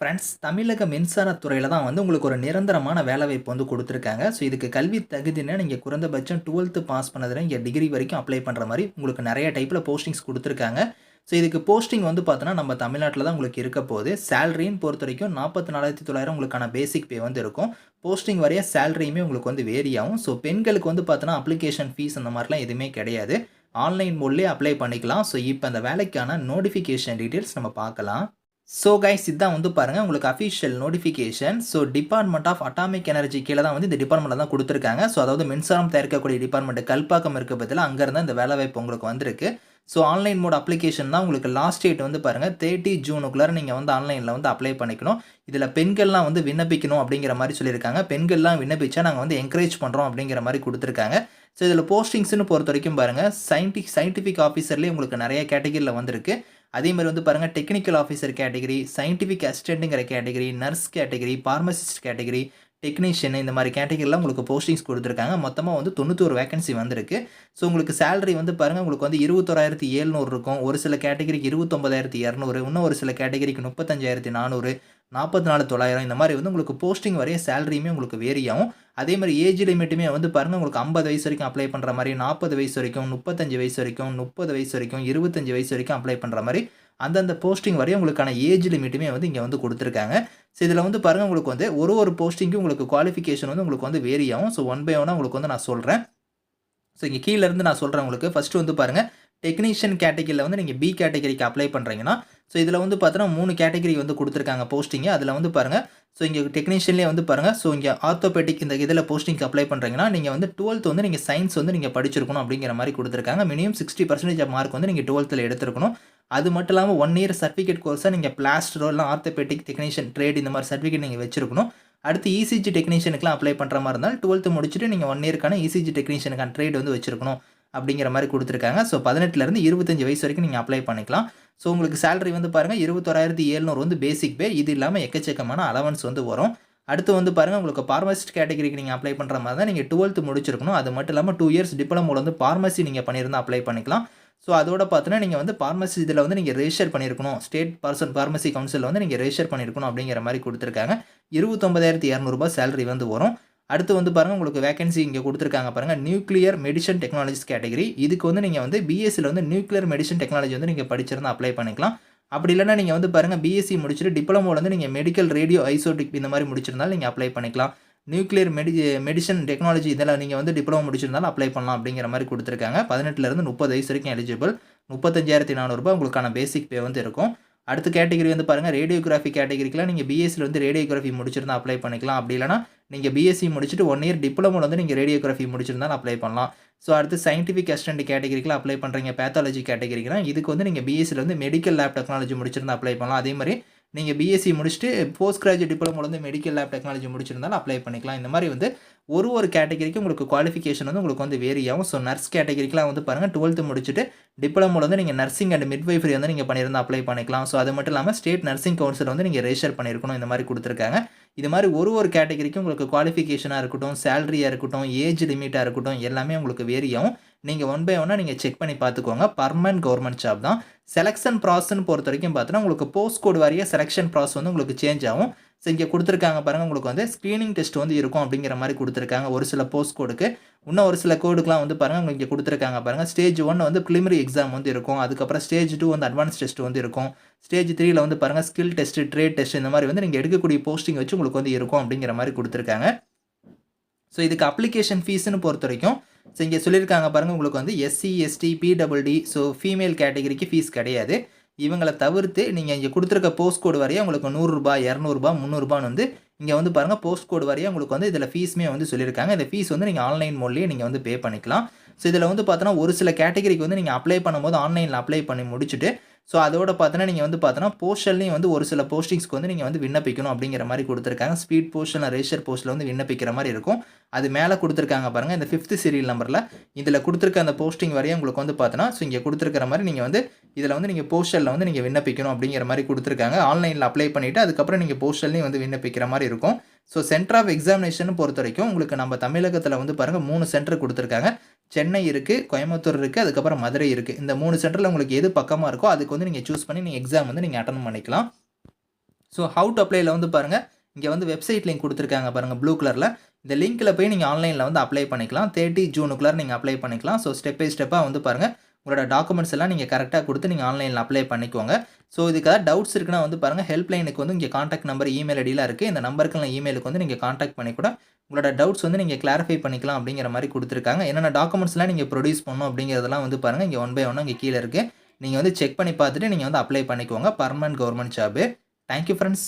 Friends தமிழக மின்சாரத்துறையில் தான் வந்து உங்களுக்கு ஒரு நிரந்தரமான வேலைவாய்ப்பு வந்து கொடுத்துருக்காங்க. ஸோ இதுக்கு கல்வி தகுதினா நீங்கள் குறைந்தபட்சம் டுவெல்த்து பாஸ் பண்ணதில் இங்கே டிகிரி வரைக்கும் அப்ளை பண்ணுற மாதிரி உங்களுக்கு நிறைய டைப்பில் போஸ்டிங்ஸ் கொடுத்துருக்காங்க. ஸோ இதுக்கு போஸ்டிங் வந்து பார்த்தோன்னா நம்ம தமிழ்நாட்டில் தான் உங்களுக்கு இருக்க போகுது. சேலரின்னு பொறுத்த வரைக்கும் நாற்பத்தி நாலாயிரத்தி தொள்ளாயிரம் உங்களுக்கான பேசிக் பே வந்து இருக்கும். போஸ்டிங் வரைய சேலரியுமே உங்களுக்கு வந்து வேரி ஆகும். ஸோ பெண்களுக்கு வந்து பார்த்தோன்னா அப்ளிகேஷன் ஃபீஸ் அந்த மாதிரிலாம் எதுவுமே கிடையாது. ஆன்லைன் மோட்லேயே அப்ளை பண்ணிக்கலாம். ஸோ இப்போ அந்த வேலைக்கான நோட்டிஃபிகேஷன் டீட்டெயில்ஸ் நம்ம பார்க்கலாம். ஸோ கைஸ் இதான் வந்து பாருங்கள் உங்களுக்கு official notification so department of atomic energy கீழே தான் வந்து இந்த டிபார்ட்மெண்ட் தான் கொடுத்துருக்காங்க. ஸோ அதாவது மின்சாரம் தயாரிக்கக்கூடிய டிபார்ட்மெண்ட் கல்பாக்கம் இருக்க பதில் அங்கேருந்து இந்த வேலைவாய்ப்பு உங்களுக்கு வந்திருக்கு. ஸோ ஆன்லைன் மோட் அப்ளிகேஷன் தான் உங்களுக்கு லாஸ்ட் டேட் வந்து பாருங்கள் தேர்ட்டி ஜூனுக்குள்ளார நீங்கள் வந்து ஆன்லைனில் வந்து அப்ளை பண்ணிக்கணும். இதில் பெண்கள்லாம் வந்து விண்ணப்பிக்கணும் அப்படிங்கிற மாதிரி சொல்லியிருக்காங்க. பெண்கள்லாம் விண்ணப்பிச்சா நாங்கள் வந்து என்கரேஜ் பண்ணுறோம் அப்படிங்கிற மாதிரி கொடுத்துருக்காங்க. ஸோ இதில் போஸ்டிங்ஸ்னு பொறுத்த வரைக்கும் பாருங்கள் சயின்டிக் சயின்டிஃபிக் ஆஃபீஸர்லேயே உங்களுக்கு நிறைய கேட்டகரியில் வந்திருக்கு. அதே மாதிரி வந்து பாருங்கள் technical officer category scientific அசிஸ்டண்ட்டுங்கிற category nurse category pharmacist category technician இந்த மாதிரி கேட்டகரியில் உங்களுக்கு போஸ்டிங்ஸ் கொடுத்துருக்காங்க. மொத்தமாக வந்து தொண்ணூத்தொரு வேகன்சி வந்திருக்கு. ஸோ உங்களுக்கு சேலரி வந்து பாருங்கள் உங்களுக்கு வந்து இருபத்தோராயிரத்தி ஏழ்நூறு இருக்கும். ஒரு சில கேட்டகரிக்கு இருபத்தொம்பதாயிரத்தி இரநூறு இன்னும் ஒரு சில கேட்டகரிக்கு முப்பத்தஞ்சாயிரத்தி நானூறு நாற்பத்தி நாலு தொள்ளாயிரம் இந்த மாதிரி வந்து உங்களுக்கு போஸ்டிங் வரைய சேலரியுமே உங்களுக்கு வேரியாகும் அதே மாதிரி ஏஜ் லிமிட்டுமே வந்து பாருங்கள் உங்களுக்கு ஐம்பது வயசு வரைக்கும் அப்ளை பண்ணுற மாதிரி நாற்பது வயசு வரைக்கும் முப்பத்தஞ்சு வயசு வரைக்கும் முப்பது வயசு வரைக்கும் இருபத்தஞ்சு வயசு வரைக்கும் அப்ளை பண்ணுற மாதிரி அந்தந்த போஸ்டிங் வரையும் உங்களுக்கான ஏஜ் லிமிட்டுமே வந்து இங்கே வந்து கொடுத்துருக்காங்க. ஸோ இதில் வந்து பாருங்கள் உங்களுக்கு வந்து ஒரு ஒரு போஸ்டிங்கும் உங்களுக்கு குவாலிஃபிகேஷன் வந்து உங்களுக்கு வந்து வேரி ஆகும். ஸோ ஒன் பை ஒன்னாக உங்களுக்கு வந்து நான் சொல்கிறேன் ஸோ இங்கே கீழேருந்து நான் சொல்கிறேன் உங்களுக்கு. ஃபஸ்ட்டு வந்து பாருங்கள் டெக்னீஷியன் கேட்டகரியில் வந்து நீங்கள் பி கேட்டகரிக்கு அப்ளை பண்ணுறீங்கன்னா ஸோ இதில் வந்து பார்த்தோன்னா மூணு கேட்டகரி வந்து கொடுத்துருக்காங்க போஸ்டிங்கு அதில் வந்து பாருங்கள் ஸோ இங்கே டெக்னீஷியன்லேயே வந்து பாருங்கள் ஸோ இங்கே ஆர்த்தோபேட்டிக் இந்த இதில் போஸ்டிங்க்கு அப்ளை பண்ணுறீங்கன்னா நீங்கள் வந்து டுவெல்த் வந்து நீங்கள் சயின்ஸ் வந்து நீங்கள் படிச்சிருக்கணும் அப்படிங்கிற மாதிரி கொடுத்துருக்காங்க. மினிமம் சிக்ஸ்டி பர்சன்டேஜ் மார்க் வந்து நீங்கள் டுவெல்த்தில் எடுத்துருக்கணும். அது மட்டும் இல்லாமல் ஒன் இயர் சர்டிஃபிகேட் கோர்ஸாக நீங்கள் பிளாஸ்டரோ இல்லை ஆர்த்தோபேட்டிக் டெக்னீஷியன் ட்ரேட் இந்த மாதிரி சர்டிஃபிகேட் நீங்கள் வச்சிருக்கணும். அடுத்து இசிஜி டெக்னீஷியனுக்குலாம் அப்ளை பண்ணுற மாதிரி இருந்தால் டுவெல்த்து முடிச்சுட்டு நீங்கள் ஒன் இயர்க்கான இசிஜி டெக்னீஷியனுக்கான ட்ரேட் வந்து வச்சிருக்கணும் அப்படிங்கிற மாதிரி கொடுத்துருக்காங்க. ஸோ பதினெட்டுலேருந்து இருபத்தஞ்சு வயசு வரைக்கும் நீங்கள் அப்ளை பண்ணிக்கலாம். ஸோ உங்களுக்கு சேலரி வந்து பாருங்கள் இருபத்தோராயிரத்தி எழுநூறு வந்து பேசிக் பே இது இல்லாமல் எக்கச்சக்கமான அலவன்ஸ் வந்து வரும். அடுத்து வந்து பாருங்கள் உங்களுக்கு ஃபார்மசிஸ்ட் கேட்டகரிக்கு நீங்கள் அப்ளை பண்ணுற மாதிரி தான் நீங்கள் டுவெல்த்து முடிச்சிருக்கணும். அது மட்டும் இல்லாமல் டூ இயர்ஸ் டிப்ளமோவில் வந்து ஃபார்மசி நீங்கள் பண்ணியிருந்தால் அப்ளை பண்ணிக்கலாம். ஸோ அதோட பார்த்தோன்னா நீங்கள் வந்து ஃபார்மசி இதில் வந்து நீங்கள் ரெஜிஸ்டர் பண்ணியிருக்கணும் ஸ்டேட் பர்சன் ஃபார்மசி கவுன்சிலில் வந்து நீங்கள் ரெஜிஸ்டர் பண்ணியிருக்கணும் அப்படிங்கிற மாதிரி கொடுத்துருக்காங்க. இருபத்தொம்பதாயிரத்தி இரநூறுபா சேலரி வந்து வரும். அடுத்து வந்து பாருங்கள் உங்களுக்கு வேகன்சி இங்கே கொடுத்துருக்காங்க பாருங்கள் நியூக்ளியர் மெடிசன் டெக்னாலஜிஸ் கேட்டகரி இதுக்கு வந்து நீங்கள் வந்து பிஎஸ்சியில் வந்து நியூக்ளியர் மெடிசன் டெக்னாலஜி வந்து நீங்கள் படிச்சிருந்தா அப்ளை பண்ணிக்கலாம். அப்படி இல்லைனா நீங்கள் வந்து பாருங்கள் பிஎஸ்சி முடிச்சுட்டு டிப்ளமோவில் வந்து நீங்கள் மெடிக்கல் ரேடியோ ஐசோட்டிக் இந்த மாதிரி முடிச்சிருந்தாலும் நீங்கள் அப்ளை பண்ணிக்கலாம். நியூக்ளியர் மெடி மெடிசன் டெக்னாலஜி இதெல்லாம் நீங்கள் வந்து டிப்ளமோ முடிச்சிருந்தாலும் அப்ளை பண்ணலாம் அப்படிங்கிற மாதிரி கொடுத்துருக்காங்க. பதினெட்டுலேருந்து முப்பது வயசு வரைக்கும் எலிஜிபிள் முப்பத்தஞ்சாயிரத்தி நானூறுபா உங்களுக்கான பேசிக் பே வந்து இருக்கும். அடுத்த கேட்டகரி வந்து பாருங்கள் ரேடியோகிராஃபி கேட்டகரிக்கெலாம் நீங்கள் பிஎஸ்சியில் வந்து ரேடியோகிராஃபி முடிச்சிருந்தா அப்ளை பண்ணிக்கலாம். அப்படி இல்லைனா நீங்கள் பிஎஸ்சி முடிச்சுட்டு ஒன் இயர் டிப்ளமோவில் வந்து நீங்கள் ரேடியோகிராஃபி முடிச்சிருந்தாலும் அப்ளை பண்ணலாம். ஸோ அடுத்து சயின்டிஃபிக் அசிஸ்டன்ட் கேட்டகரிக்கெலாம் அப்ளை பண்ணுறீங்க பேத்தாலஜி கேட்டகரிக்குலாம் இதுக்கு வந்து நீங்கள் பிஎஸ்சியில் வந்து மெடிக்கல் லேப் டெக்னாலஜி முடிச்சிருந்தா அப்ளை பண்ணலாம். அதே மாதிரி நீங்கள் பிஎஸ்சி முடிச்சுட்டு போஸ்ட் கிராஜுவேட் டிப்ளமோ வந்து மெடிக்கல் லேப் டெக்னாலஜி முடிச்சிருந்தாலும் அப்ளை பண்ணிக்கலாம். இந்த மாதிரி வந்து ஒரு ஒரு கேட்டகரிக்கும் உங்களுக்கு குவாலிஃபிகேஷன் வந்து உங்களுக்கு வந்து வேரி ஆகும். ஸோ நர்ஸ் கேட்டகரிக்கெலாம் வந்து பாருங்கள் டுவெல்த்து முடிச்சுட்டு டிப்ளமோவில் வந்து நீங்கள் நர்சிங் அண்ட் மிட்வைஃபரி வந்து நீங்கள் பண்ணியிருந்தால் அப்ளை பண்ணிக்கலாம். ஸோ அது மட்டும் இல்லாமல் ஸ்டேட் நர்சிங் கவுன்சில் வந்து நீங்கள் ரெஜிஸ்டர் பண்ணியிருக்கணும். இந்த மாதிரி கொடுத்துருக்காங்க. இது மாதிரி ஒரு ஒரு கேட்டகரிக்கும் உங்களுக்கு குவாலிஃபிகேஷனாக இருக்கட்டும் சேலரியாக இருக்கட்டும் ஏஜ் லிமிட்டாக இருக்கட்டும் எல்லாமே உங்களுக்கு வேரி ஆகும். நீங்கள் ஒன் பை ஒன்னாக நீங்கள் செக் பண்ணி பார்த்துக்கோங்க. பர்மனன்ட் கவர்மெண்ட் ஜாப் தான். செலெக்ஷன் ப்ராசஸ்ன்னு பொறுத்த வரைக்கும் பார்த்தோன்னா உங்களுக்கு போஸ்ட் கோட் வாரிய செலெக்ஷன் ப்ராசஸ் வந்து உங்களுக்கு சேஞ்ச் ஆகும். ஸோ இங்கே கொடுத்துருக்காங்க பாருங்கள் உங்களுக்கு வந்து ஸ்க்ரீனிங் டெஸ்ட் வந்து இருக்கும் அப்படிங்கிற மாதிரி கொடுத்துருக்காங்க ஒரு சில போஸ்ட் கோடுக்கு இன்னும் ஒரு சில கோடுக்குலாம் வந்து பாருங்கள் உங்களுக்கு இங்கே கொடுத்துருக்காங்க பாருங்கள் ஸ்டேஜ் ஒன் வந்து ப்ரிலிமரி எக்ஸாம் வந்து இருக்கும். அதுக்கப்புறம் ஸ்டேஜ் டூ வந்து அட்வான்ஸ் டெஸ்ட் வந்து இருக்கும். ஸ்டேஜ் த்ரீல வந்து பாருங்கள் ஸ்கில் டெஸ்ட் ட்ரேட் டெஸ்ட் இந்த மாதிரி வந்து நீங்கள் எடுக்கக்கூடிய போஸ்டிங் வச்சு உங்களுக்கு வந்து இருக்கும் அப்படிங்கிற மாதிரி கொடுத்துருக்காங்க. ஸோ இதுக்கு அப்ளிகேஷன் ஃபீஸ்னு பொறுத்த வரைக்கும் ஸோ இங்கே சொல்லியிருக்காங்க பாருங்கள் உங்களுக்கு வந்து SC ST PWD so female கேட்டகரிக்கு ஃபீஸ் கிடையாது. இவங்களை தவிர்த்து நீங்கள் இங்கே கொடுத்துருக்க போஸ்ட் கோடு வரையே உங்களுக்கு நூறுரூபா இரநூறுபா முந்நூறுபான்னு வந்து இங்கே வந்து பாருங்கள் போஸ்ட் கோடு வரையே உங்களுக்கு வந்து இதில் ஃபீஸுமே வந்து சொல்லியிருக்காங்க. இந்த ஃபீஸ் வந்து நீங்கள் ஆன்லைன் மூலியே நீங்கள் வந்து பே பண்ணிக்கலாம். ஸோ இதில் வந்து பார்த்தோன்னா ஒரு சில கேட்டகரிக்கு வந்து நீங்கள் அப்ளை பண்ணும்போது ஆன்லைனில் அப்ளை பண்ணி முடிச்சுட்டு ஸோ அதோட பார்த்தோன்னா நீங்கள் வந்து பார்த்தோன்னா போஸ்டல்லையும் வந்து ஒரு சில போஸ்டிங்ஸ்க்கு வந்து நீங்கள் வந்து விண்ணப்பிக்கணும் அப்படிங்கிற மாதிரி கொடுத்துருக்காங்க. ஸ்பீட் போஸ்டில் ரெஜிஸ்டர் போஸ்ட்டில் வந்து விண்ணப்பிக்கிற மாதிரி இருக்கும். அது மேலே கொடுத்துருக்காங்க பாருங்கள் இந்த ஃபிஃப்த் சீரியல் நம்பரில் இதில் கொடுத்துருக்க அந்த போஸ்டிங் வரையும் உங்களுக்கு வந்து பார்த்தோன்னா ஸோ இங்கே கொடுத்துருக்கிற மாதிரி நீங்கள் வந்து இதில் வந்து நீங்கள் போஸ்டலில் வந்து நீங்கள் விண்ணப்பிக்கணும் அப்படிங்கிற மாதிரி கொடுத்துருக்காங்க. ஆன்லைனில் அப்ளை பண்ணிவிட்டு அதுக்கப்புறம் நீங்கள் போஸ்டல்லையும் வந்து விண்ணப்பிக்கிற மாதிரி இருக்கும். ஸோ சென்டர் ஆஃப் எக்ஸாமினேஷன் பொறுத்த வரைக்கும் உங்களுக்கு நம்ம தமிழகத்தில் வந்து பாருங்கள் மூணு சென்டர் கொடுத்துருக்காங்க. சென்னை இருக்குது கோயம்புத்தூர் இருக்குது அதுக்கப்புறம் மதுரை இருக்குது இந்த மூணு சென்டரில் உங்களுக்கு எது பக்கமாக இருக்கோ அதுக்கு வந்து நீங்கள் சூஸ் பண்ணி நீங்கள் எக்ஸாம் வந்து நீங்கள் அட்டன் பண்ணிக்கலாம். ஸோ ஹவு டு அப்ளைல வந்து பாருங்கள் இங்கே வந்து வெப்சைட் லிங்க் கொடுத்துருக்காங்க பாருங்கள் ப்ளூ கலரில் இந்த லிங்க்கில் போய் நீங்கள் ஆன்லைனில் வந்து அப்ளை பண்ணிக்கலாம். தேர்ட்டி ஜூனுக்குள்ளே நீங்கள் அப்ளை பண்ணிக்கலாம். ஸோ ஸ்டெப் பை ஸ்டெப்பாக வந்து பாருங்கள் உங்களோட டாக்குமெண்ட்ஸ் எல்லாம் நீங்கள் கரெக்டாக கொடுத்து நீங்கள் ஆன்லைனில் அப்ளை பண்ணிக்கோங்க. ஸோ இதுக்கு ஏதாவது டவுட்ஸ் இருக்குன்னா வந்து பாருங்கள் ஹெல்ப்லைனுக்கு வந்து இங்கே காண்டாக்ட் நம்பர் இமெயில் ஐடியில் இருக்குது இந்த நம்பருக்கு இமெயிலுக்கு வந்து நீங்கள் காண்டாக்ட் பண்ணி கூட உங்களோட டவுட்ஸ் வந்து நீங்கள் கிளாரிஃபை பண்ணிக்கலாம் அப்படிங்கிற மாதிரி கொடுத்துருக்காங்க. என்னென்ன டாக்குமெண்ட்ஸ்லாம் நீங்கள் ப்ரொடியூஸ் பண்ணணும் அப்படிங்கிறதெல்லாம் வந்து பாருங்கள் இங்கே ஒன் பை ஒன் இங்கே கீழே இருக்குது நீங்கள் வந்து செக் பண்ணி பார்த்துட்டு நீங்கள் வந்து அப்ளை பண்ணிக்கோங்க. Permanent government job thank you friends